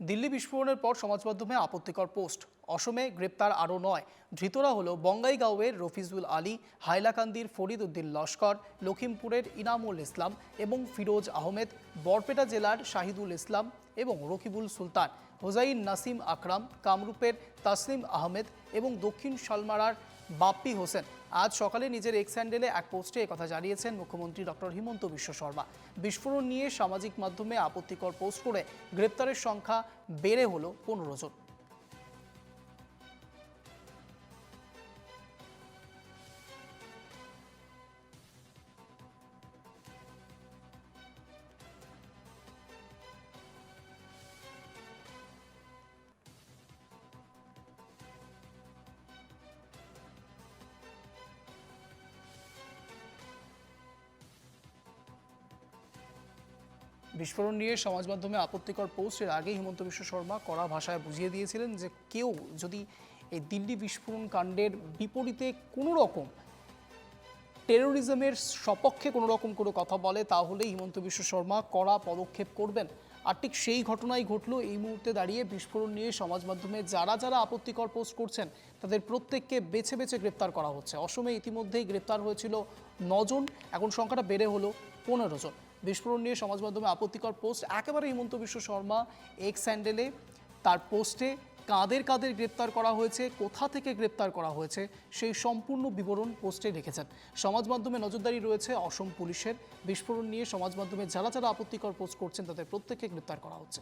দিল্লি বিস্ফোরণের পর সমাজ মাধ্যমে আপত্তিকর পোস্ট। অসমে গ্রেপ্তার আরও নয়। ধৃতরা হলো বঙ্গাইগাঁওয়ের রফিজুল আলী, হাইলাকান্দির ফরিদ উদ্দিন লস্কর লখিমপুরের ইনামুল ইসলাম এবং ফিরোজ আহমেদ, বরপেটা জেলার শাহিদুল ইসলাম এবং রকিবুল সুলতান, হোজাইন নাসিম আকরাম, কামরূপের তাসলিম আহমেদ এবং দক্ষিণ শালমারার বাপ্পি হোসেন আজ সকালে নিজের এক্স হ্যান্ডেলে এক পোস্টে একথা জানিয়েছেন মুখ্যমন্ত্রী ডক্টর হিমন্ত বিশ্ব শর্মা। বিস্ফোরণ নিয়ে সামাজিক মাধ্যমে আপত্তিকর পোস্ট করে গ্রেপ্তারের সংখ্যা বেড়ে হলো পনেরো জন। বিস্ফোরণ নিয়ে সমাজ মাধ্যমে আপত্তিকর পোস্টের আগে হিমন্ত বিশ্ব শর্মা কড়া ভাষায় বুঝিয়ে দিয়েছিলেন যে কেউ যদি এই দিল্লি বিস্ফোরণ কাণ্ডের বিপরীতে কোনো রকম টেরোরিজমের সপক্ষে কোনো রকম কোনো কথা বলে, তাহলে হিমন্ত বিশ্ব শর্মা কড়া পদক্ষেপ করবেন। আর ঠিক সেই ঘটনাই ঘটলো এই মুহূর্তে দাঁড়িয়ে বিস্ফোরণ নিয়ে সমাজ মাধ্যমে যারা যারা আপত্তিকর পোস্ট করছেন, তাদের প্রত্যেককে বেছে বেছে গ্রেপ্তার করা হচ্ছে। অসমে ইতিমধ্যেই গ্রেপ্তার হয়েছিল নজন, এখন সংখ্যাটা বেড়ে হলো পনেরো জন। বিস্ফোরণ নিয়ে সমাজ মাধ্যমে আপত্তিকর পোস্ট, একেবারে হিমন্ত বিশ্ব শর্মা এক্স স্যান্ডেলে তার পোস্টে কাদের কাদের গ্রেপ্তার করা হয়েছে, কোথা থেকে গ্রেপ্তার করা হয়েছে, সেই সম্পূর্ণ বিবরণ পোস্টে রেখেছেন। সমাজ মাধ্যমে নজরদারি রয়েছে অসম পুলিশের। বিস্ফোরণ নিয়ে সমাজ মাধ্যমে যারা যারা আপত্তিকর পোস্ট করছেন, তাদের প্রত্যেককে গ্রেপ্তার করা হচ্ছে।